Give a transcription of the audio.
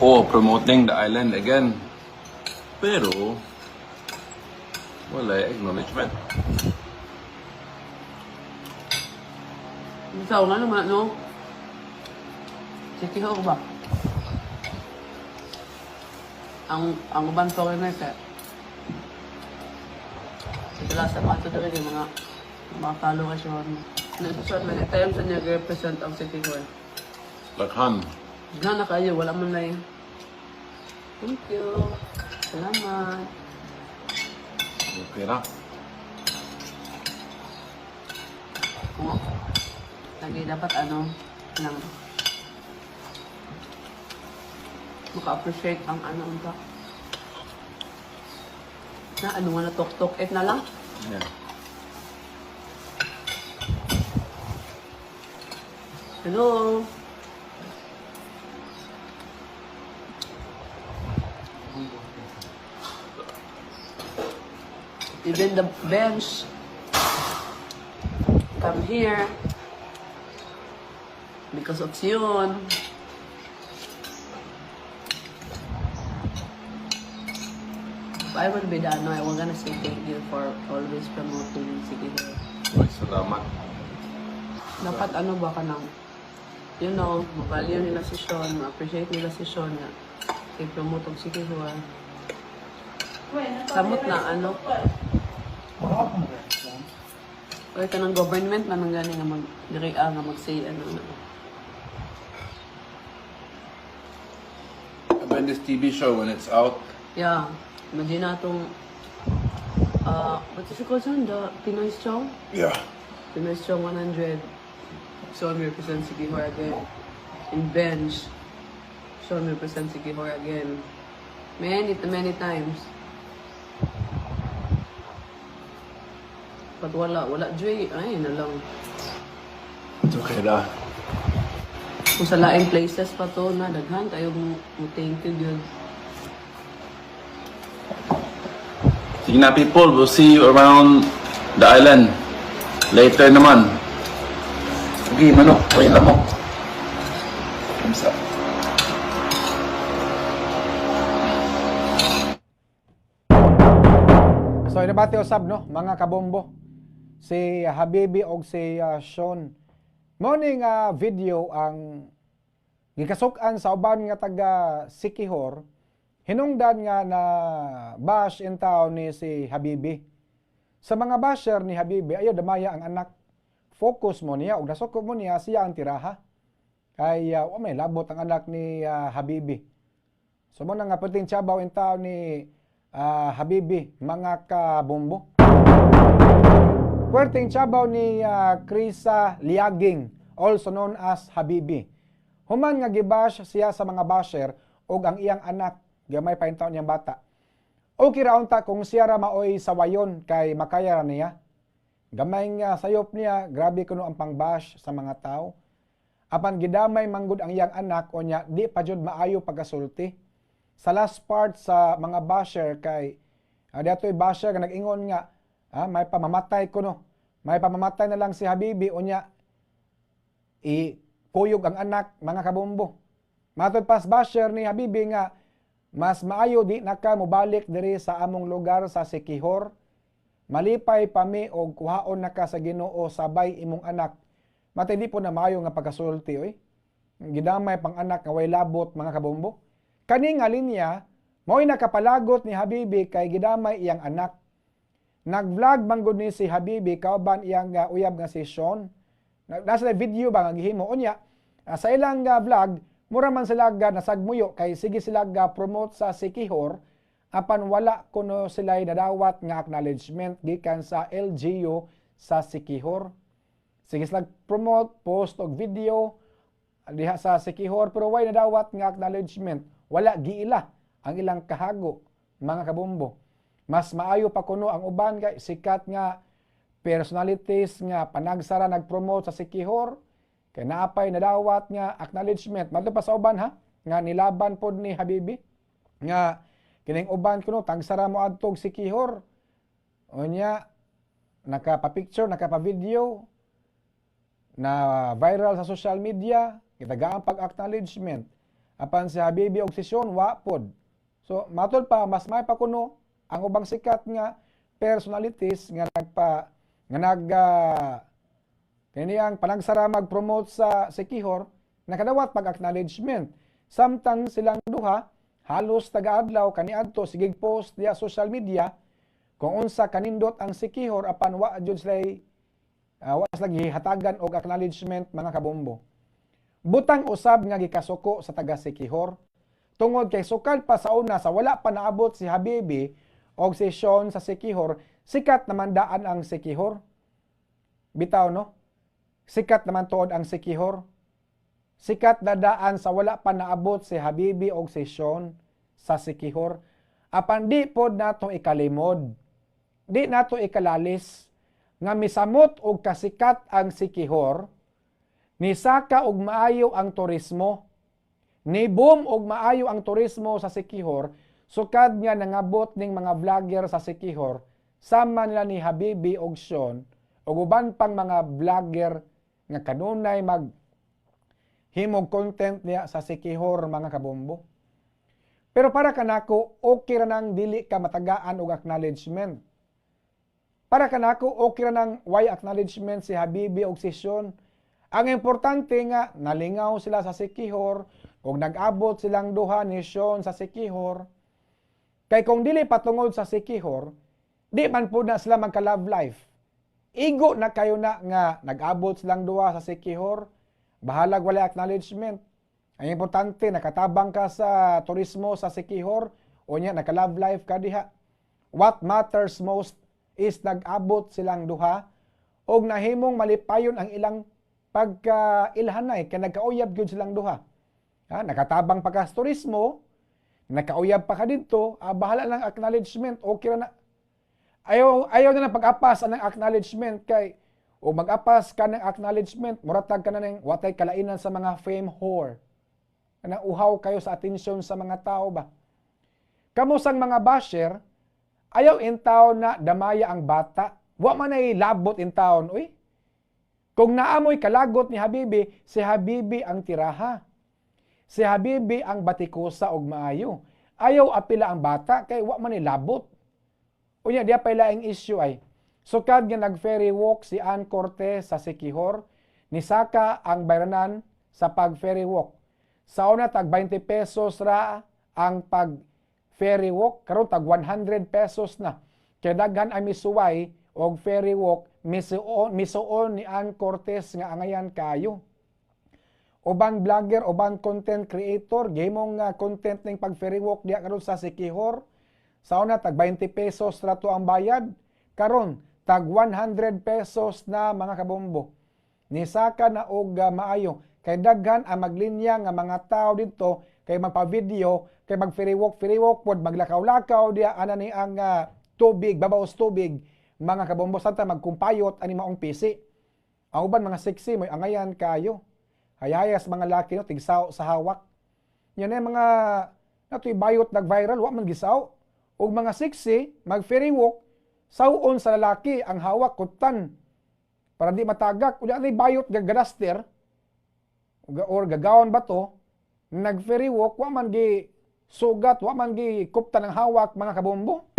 Oh, promoting the island again. Pero, wala eh, acknowledgement. Ikaw nga naman, no? Sige ho ba? Ang ang uban foreigner ka. Sila sa mga ito rin yung mga mga yun. Nagsusot na tayo sa niya represent ang city hall. Lakhan. Diyan na kayo, wala man na yun. Thank you. Salamat. Okay na. Oo. Lagi dapat ano, lang maka-appreciate ang ano ang. Na ano nga na tok-tok it na lang. Yeah. Hello. Even the bench come here because of yun. I would be done, I was gonna say thank you for always promoting Sige. Uy, salamat. dapat ano ba ka nang, you know, ma-value nila si Sean, ma-appreciate nila si Sean na i-promote og sige huwa. Samot na ano. Or ka ng government na nang gani nga mag diri ah, nga mag-say ano ano. When this TV show, when it's out, Yeah, imagine na itong uh, what is it called son? The Pinoy Strong? yeah. Pinoy Strong 100. Sean represents Sigihor again. In bench, Sean represents Sigihor again. Many, many times. But wala, wala Joy. Ay, na lang. It's okay na. Kung sa laing places pa to na, daghan tayo mo thank you yun. Sige na people, we'll see you around the island. Later naman. Sige, manok. Wait lang mo. Thumbs up. So inabati usab no mga kabombo si Habibi og si uh, Sean. Mo ning ah, video ang gikasuk-an sa uban nga taga Sikihor. Hinungdan nga na bash in town ni si Habibi. Sa mga basher ni Habibi ayo damaya ang anak. Focus mo niya ug nasuko mo niya siya ang tiraha. Kay uh, wa may labot ang anak ni ah, Habibi. So mo nga puting tiyabaw in town ni ah, Habibi, mga kabombo. Puwerteng tiyabaw ni Krisa Liaging, also known as Habibi. Human nga gibash siya sa mga basher ug ang iyang anak, gamay pa taon niyang bata. Okay ra unta kung siya ra maoy sawayon kay makaya ra niya. Gamay nga sayop niya, grabe kuno ang pangbash sa mga tao. Apan gidamay manggod ang iyang anak o niya, di pa jud maayo pagasulti sa last part sa mga basher kay uh, dato'y basher nga nag-ingon nga ah, may pamamatay ko no? May pamamatay na lang si Habibi unya i kuyog ang anak mga kabombo matod pas basher ni Habibi nga mas maayo di na ka mobalik diri sa among lugar sa Sikihor. Malipay pami og kuhaon na ka sa Ginoo sabay imong anak. Matay di po na maayo nga pagkasulti oy. Gidamay pang anak nga way labot mga kabombo Kani nga linya, mo'y nakapalagot ni Habibi kay gidamay iyang anak. Nag-vlog manggod ni si Habibi kauban iyang uh, uyab nga. Na- Nasa na video ba nga gihimo unya. ah, sa ilang uh, vlog, mura man sila ga nasagmuyo kay sige sila ga promote sa Sikihor apan wala kuno sila nadawat nga acknowledgement gikan sa LGU sa Sikihor. Sige sila promote, post og video diha sa Sikihor pero way nadawat nga acknowledgement wala giila ang ilang kahago mga kabombo mas maayo pa kuno ang uban kay sikat nga personalities nga panagsara nagpromote sa Sikihor. Kay naapay nadawat nga acknowledgement. Madto pa sa uban ha? Nga nilaban pod ni Habibi. Nga kining uban kuno tagsara mo adtog Sikihor. Unya nakapa-picture nakapa-video na viral sa social media, kitagaan pag-acknowledgement. Apan si Habibi og si Sean wa pod. So matod pa mas may pa kuno ang ubang sikat nga personalities nga nagpa nga nag uh, kaniyang panagsara mag-promote sa Sikihor nakadawat pag-acknowledgement. Samtang silang duha halos taga-adlaw kaniadto sige post diya social media kung unsa kanindot ang Sikihor apan wa jud sila uh, wa sila gihatagan og acknowledgement mga kabombo. Butang usab nga gikasuko sa taga Sikihor tungod kay sukad pa sa una sa wala pa naabot si Habibi og si Sean sa Sikihor, sikat naman daan ang Sikihor. Bitaw no? Sikat naman tuod ang Sikihor. Sikat na daan sa wala pa naabot si Habibi og si Sean sa Sikihor. Apan di pod nato ikalimod. Di nato ikalalis nga misamot og kasikat ang Sikihor ni saka og maayo ang turismo ni boom og maayo ang turismo sa Sikihor sukad nga nangabot ning mga vlogger sa Sikihor sama nila ni Habibi og Sean ug uban pang mga vlogger nga kanunay mag himog content niya sa Sikihor mga kabombo. Pero para kanako okay ra nang dili ka matagaan og acknowledgement. Para kanako okay ra nang why acknowledgement si Habibi og si Sean. Ang importante nga nalingaw sila sa Sikihor ug nag-abot silang duha ni Sean sa Sikihor. Kay kung dili patungod sa Sikihor, di man po na sila magka-love life. Igo na kayo na nga nag-abot silang duha sa Sikihor, bahalag wala acknowledgement. Ang importante, nakatabang ka sa turismo sa Sikihor, o niya, naka-love life ka diha. What matters most is nag-abot silang duha, og nahimong malipayon ang ilang pagka-ilhanay, kay nagkauyab gyud silang duha. Ha, nakatabang pa ka sa turismo, nakauyab pa ka dito, ah, bahala ng acknowledgement, okay na. Ayaw, ayaw na ng pag-apas ng acknowledgement kay o mag-apas ka ng acknowledgement, muratag ka na ng watay kalainan sa mga fame whore. Na uhaw kayo sa atensyon sa mga tao ba? Kamusang mga basher, ayaw in town na damaya ang bata. Wa man ay labot in town, uy. Kung naamoy kalagot ni Habibi, si Habibi ang tiraha. Si Habibi ang batikusa og maayo. Ayaw apila ang bata kay wa man labot. Unya diya pa ang issue ay sukad nga nag-ferry walk si Ann Cortez sa Sikihor ni saka ang bayranan sa pag-ferry walk. Sa una tag 20 pesos ra ang pag ferry walk karon tag 100 pesos na. Kay daghan ang misuway og ferry walk misuon misuon ni Ann Cortez nga angayan kayo uban vlogger, uban content creator, gimong nga content ning pag ferry walk diya karon sa Sikihor. Sa una tag 20 pesos rato ang bayad, karon tag 100 pesos na mga kabombo. Nisaka na og uh, maayo kay daghan ang maglinya nga mga tao dito kay magpa-video, kay mag ferry walk, ferry walk pod maglakaw-lakaw diya ana ni ang uh, tubig, babaos tubig, mga kabombo santa magkumpayot ani maong pisi. Ang mga sexy mo angayan kayo hayayas mga laki no? Tigsaw sa hawak. Yan ay mga natoy bayot nag-viral wa man gisaw. Ug mga sexy mag ferry walk sawon sa lalaki ang hawak kutan. Para di matagak. Unya nay bayot gagadaster or gagawon ba to? Nag ferry walk wa man gi sugat wa man gi kuptan ang hawak mga kabombo